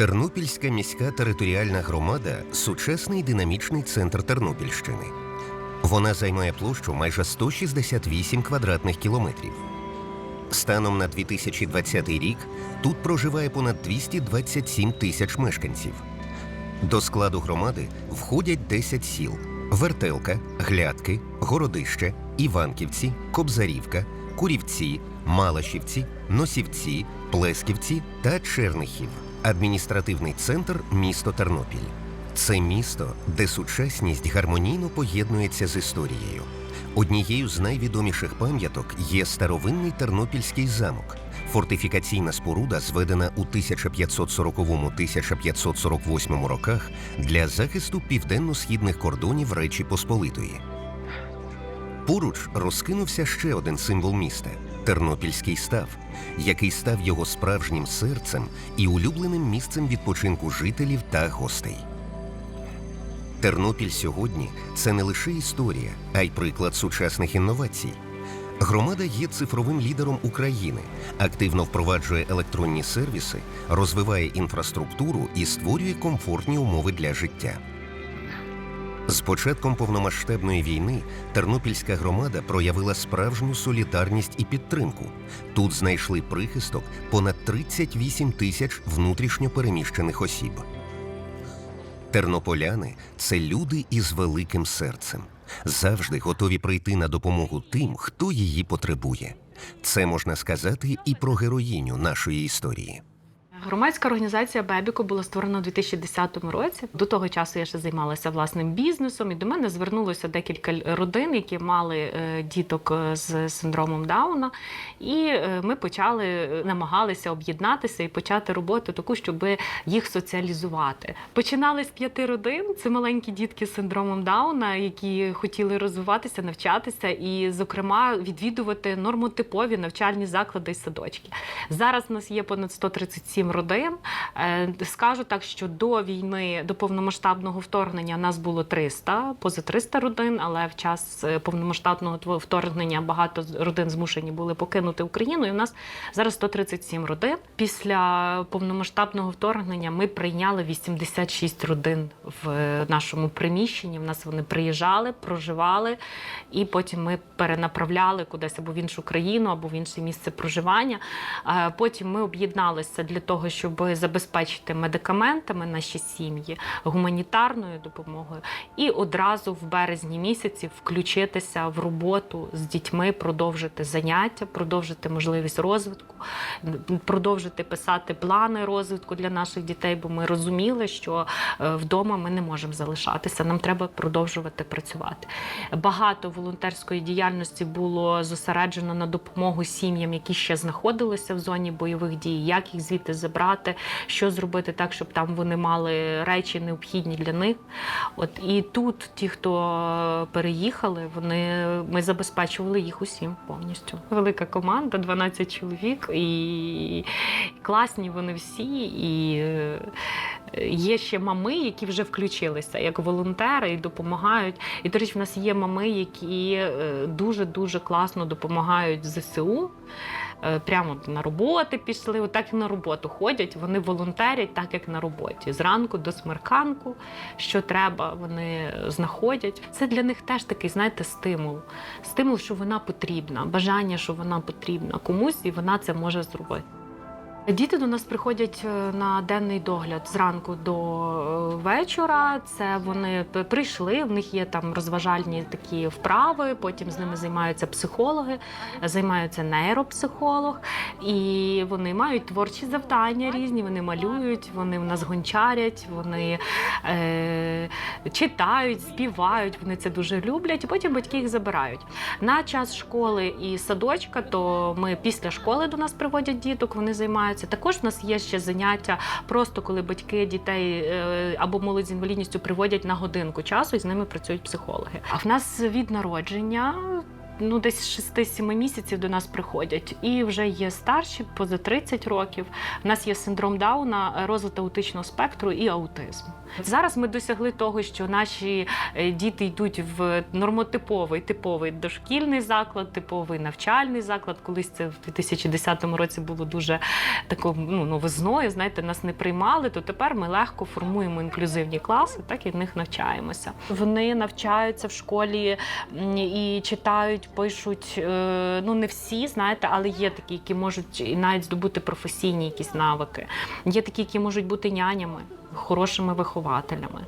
Тернопільська міська територіальна громада сучасний динамічний центр Тернопільщини. Вона займає площу майже 168 квадратних кілометрів. Станом на 2020 рік тут проживає понад 227 тисяч мешканців. До складу громади входять 10 сіл: Вертелка, Глядки, Городище, Іванківці, Кобзарівка, Курівці, Малашівці, Носівці, Плесківці та Чернихів. Адміністративний центр місто Тернопіль. Це місто, де сучасність гармонійно поєднується з історією. Однією з найвідоміших пам'яток є старовинний Тернопільський замок, фортифікаційна споруда, зведена у 1540-1548 роках для захисту південно-східних кордонів Речі Посполитої. Поруч розкинувся ще один символ міста Тернопільський став, який став його справжнім серцем і улюбленим місцем відпочинку жителів та гостей. Тернопіль сьогодні це не лише історія, а й приклад сучасних інновацій. Громада є цифровим лідером України, активно впроваджує електронні сервіси, розвиває інфраструктуру і створює комфортні умови для життя. З початком повномасштабної війни Тернопільська громада проявила справжню солідарність і підтримку. Тут знайшли прихисток понад 38 тисяч внутрішньо переміщених осіб. Тернополяни це люди із великим серцем, завжди готові прийти на допомогу тим, хто її потребує. Це можна сказати і про героїню нашої історії. Громадська організація Бебіко була створена у 2010 році. До того часу я ще займалася власним бізнесом, і до мене звернулося декілька родин, які мали е, діток е, з синдромом Дауна. І е, ми почали намагалися об'єднатися і почати роботу таку, щоб їх соціалізувати. Починали з п'яти родин. Це маленькі дітки з синдромом Дауна, які хотіли розвиватися, навчатися і, зокрема, відвідувати нормотипові навчальні заклади і садочки. Зараз у нас є понад 137 родин. Е, Скажу так, що до війни, до повномасштабного вторгнення нас було 300, поза 300 родин, але в час е, повномасштабного вторгнення багато родин змушені були покинути Україну. І в нас зараз 137 родин. Після повномасштабного вторгнення ми прийняли 86 родин в е, нашому приміщенні. В нас вони приїжджали, проживали, і потім ми перенаправляли кудись або в іншу країну, або в інше місце проживання. Потім ми об'єдналися для того, щоб забезпечити медикаментами наші сім'ї, гуманітарною допомогою, і одразу в березні місяці включитися в роботу з дітьми, продовжити заняття, продовжити можливість розвитку, продовжити писати плани розвитку для наших дітей, бо ми розуміли, що е, вдома ми не можемо залишатися. Нам треба продовжувати працювати. Багато волонтерської діяльності було зосереджено на допомогу сім'ям, які ще знаходилися в зоні бойових дій, як їх звідти забрати, що зробити так, щоб там вони мали речі необхідні для них. От і тут ті, хто переїхали, вони ми забезпечували їх усім повністю. Велика команда, 12 чоловік, і класні вони всі. І е, є ще мами, які вже включилися як волонтери і допомагають. І до речі, в нас є мами, які дуже дуже класно допомагають ЗСУ. Е, Прямо на роботи пішли, отак і на роботу ходять. Вони волонтерять, так як на роботі. Зранку до смерканку, що треба, вони знаходять. Це для них теж такий, знаєте, стимул. Стимул, що вона потрібна, бажання, що вона потрібна комусь, і вона це може зробити. Діти до нас приходять е, на денний догляд зранку до е, вечора. Це вони прийшли. В них є там розважальні такі вправи. Потім з ними займаються психологи, займаються нейропсихолог, і вони мають творчі завдання різні. Вони малюють, вони в нас гончарять, вони е, читають, співають. Вони це дуже люблять. Потім батьки їх забирають. На час школи і садочка, то ми після школи до нас приводять діток, вони займаються. Також в нас є ще заняття, просто коли батьки дітей е, або молодь з інвалідністю приводять на годинку часу і з ними працюють психологи. А в нас від народження ну десь 6-7 місяців до нас приходять. І вже є старші, поза 30 років. У нас є синдром Дауна, розлад аутичного спектру і аутизм. Зараз ми досягли того, що наші е, діти йдуть в нормотиповий типовий дошкільний заклад, типовий навчальний заклад. Колись це в 2010 році було дуже такою ну, новизною. Знаєте, нас не приймали. То тепер ми легко формуємо інклюзивні класи, так і в них навчаємося. Вони навчаються в школі і читають, пишуть. е, Ну не всі, знаєте, але є такі, які можуть і навіть здобути професійні якісь навики. Є такі, які можуть бути нянями, хорошими вихователями.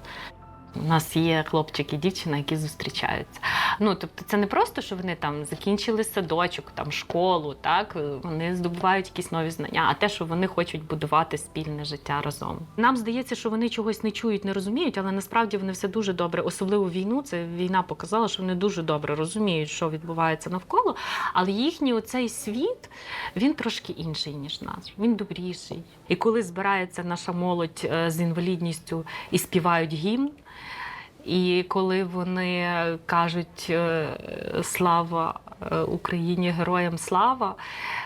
У нас є хлопчик і дівчина, які зустрічаються. Ну тобто, це не просто, що вони там закінчили садочок, там школу, так вони здобувають якісь нові знання, а те, що вони хочуть будувати спільне життя разом. Нам здається, що вони чогось не чують, не розуміють, але насправді вони все дуже добре, особливо війну. Це війна показала, що вони дуже добре розуміють, що відбувається навколо. Але їхній оцей світ він трошки інший ніж наш. Він добріший. І коли збирається наша молодь е, з інвалідністю і співають гімн. І коли вони кажуть е, слава е, Україні, героям слава,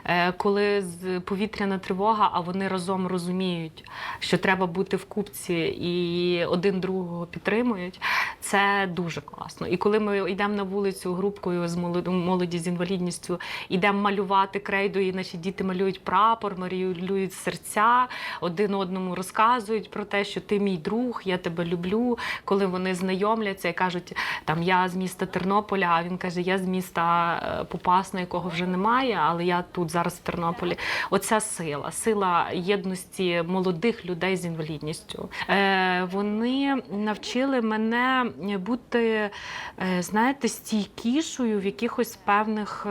е, коли повітряна тривога, а вони разом розуміють, що треба бути в купці і один другого підтримують, це дуже класно. І коли ми йдемо на вулицю групкою з молоді, з інвалідністю, йдемо малювати крейдою, і наші діти малюють прапор, малюють серця, один одному розказують про те, що ти мій друг, я тебе люблю. Коли вони знайомляться і кажуть, там я з міста Тернополя, а він каже, я з міста е, Попасна, якого вже немає, але я тут зараз в Тернополі. Оця сила, сила єдності молодих людей з інвалідністю. Е, вони навчили мене бути, е, знаєте, стійкішою в якихось певних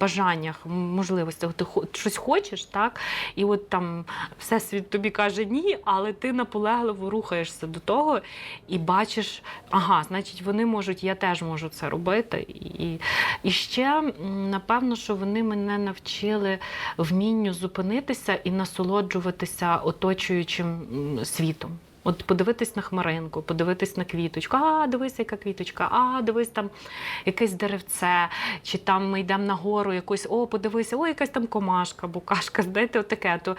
бажаннях, можливостях. Ти щось хочеш, так? І от там всесвіт тобі каже ні, але ти наполегливо рухаєшся до того і бачиш, ага, значить, вони можуть, я теж можу це робити. І, і ще, напевно, що вони мене навчили вмінню зупинитися і насолоджуватися оточуючим світом. От подивитись на хмаринку, подивитись на квіточку. А, дивись, яка квіточка, а дивись там якесь деревце, чи там ми йдемо на гору якось, о, подивися, о, якась там комашка, букашка, знаєте, отаке. То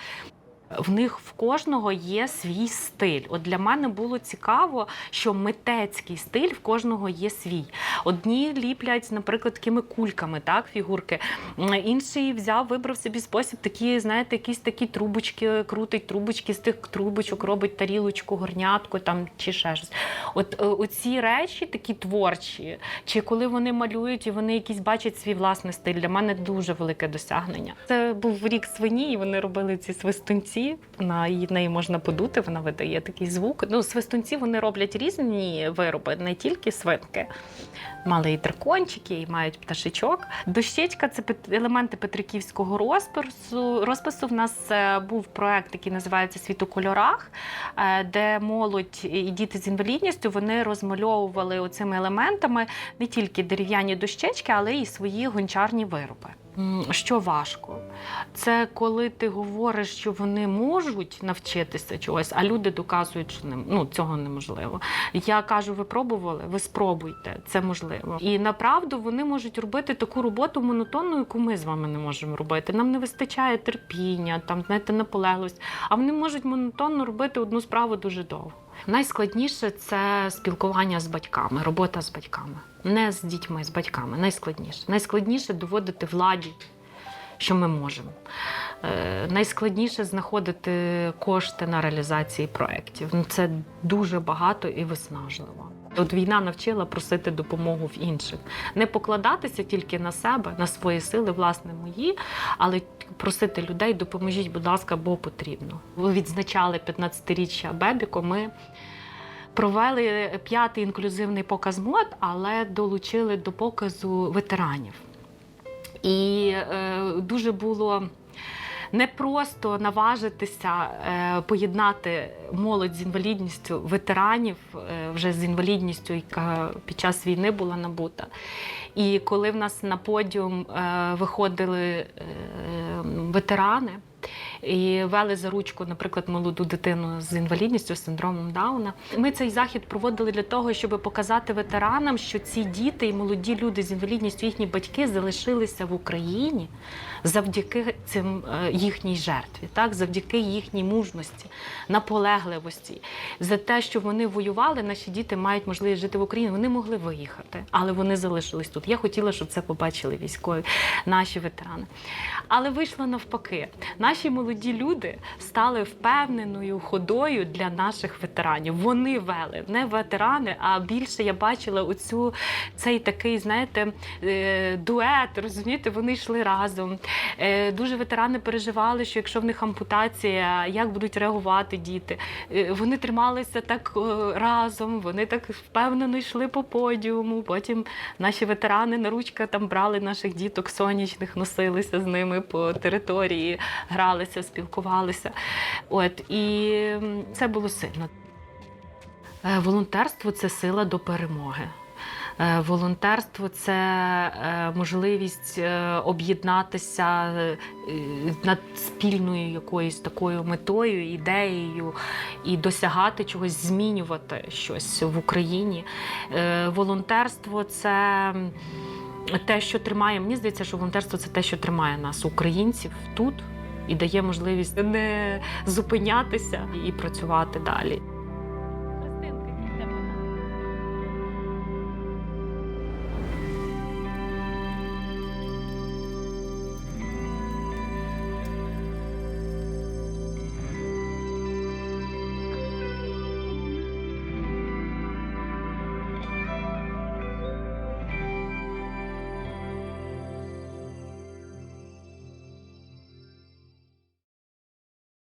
в них в кожного є свій стиль. От для мене було цікаво, що митецький стиль в кожного є свій. Одні ліплять, наприклад, такими кульками, так, фігурки. Інший взяв, вибрав собі спосіб, такі, знаєте, якісь такі трубочки, крутить трубочки з тих трубочок, робить тарілочку, горнятку там чи ще щось. От е, оці речі такі творчі, чи коли вони малюють і вони якісь бачать свій власний стиль, для мене дуже велике досягнення. Це був рік свині, і вони робили ці свистунці. На її- неї можна подути, вона видає такий звук. Ну, свистунці вони роблять різні вироби, не тільки свинки. Мали і дракончики, і мають пташечок. Дощечка це елементи петриківського розпису. Розпису в нас е, був проект, який називається Світ у кольорах, е, де молодь і діти з інвалідністю вони розмальовували оцими елементами не тільки дерев'яні дощечки, але й свої гончарні вироби. Що важко? Це коли ти говориш, що вони можуть навчитися чогось, а люди доказують, що не, ну, цього неможливо. Я кажу, ви пробували, ви спробуйте, це можливо. І направду вони можуть робити таку роботу монотонну, яку ми з вами не можемо робити. Нам не вистачає терпіння, там знаєте, наполеглості. А вони можуть монотонно робити одну справу дуже довго. Найскладніше це спілкування з батьками, робота з батьками, не з дітьми, з батьками. Найскладніше. Найскладніше доводити владі, що ми можемо. Е, найскладніше знаходити кошти на реалізації проєктів. Це дуже багато і виснажливо. От війна навчила просити допомогу в інших, не покладатися тільки на себе, на свої сили, власне, мої, але просити людей, допоможіть, будь ласка, бо потрібно. Ви відзначали 15-річчя Бебіко. Ми провели п'ятий інклюзивний показ мод, але долучили до показу ветеранів. І е, дуже було непросто наважитися е, поєднати молодь з інвалідністю, ветеранів е, вже з інвалідністю, яка під час війни була набута. І коли в нас на подіум е, виходили ветерани, і вели за ручку, наприклад, молоду дитину з інвалідністю, з синдромом Дауна. Ми цей захід проводили для того, щоб показати ветеранам, що ці діти і молоді люди з інвалідністю, їхні батьки залишилися в Україні завдяки цим е, їхній жертві, так завдяки їхній мужності, наполегливості, за те, що вони воювали, наші діти мають можливість жити в Україні. Вони могли виїхати, але вони залишились тут. Я хотіла, щоб це побачили військові, наші ветерани. Але вийшло навпаки. Наші молоді люди стали впевненою ходою для наших ветеранів. Вони вели не ветерани, а більше я бачила оцю цей такий, знаєте, е, дует. Розумієте, вони йшли разом. Е, Дуже ветерани переживали, що якщо в них ампутація, як будуть реагувати діти. Е, Вони трималися так разом, вони так впевнено йшли по подіуму. Потім наші ветерани на ручках там брали наших діток сонячних, носилися з ними по території, гралися, спілкувалися. От і це було сильно. Е, Волонтерство це сила до перемоги. Е, Волонтерство це е, можливість об'єднатися над спільною якоюсь такою метою, ідеєю і досягати чогось, змінювати щось в Україні. Волонтерство це те, що тримає. Мені здається, що волонтерство це те, що тримає нас, українців, тут і дає можливість не зупинятися і працювати далі.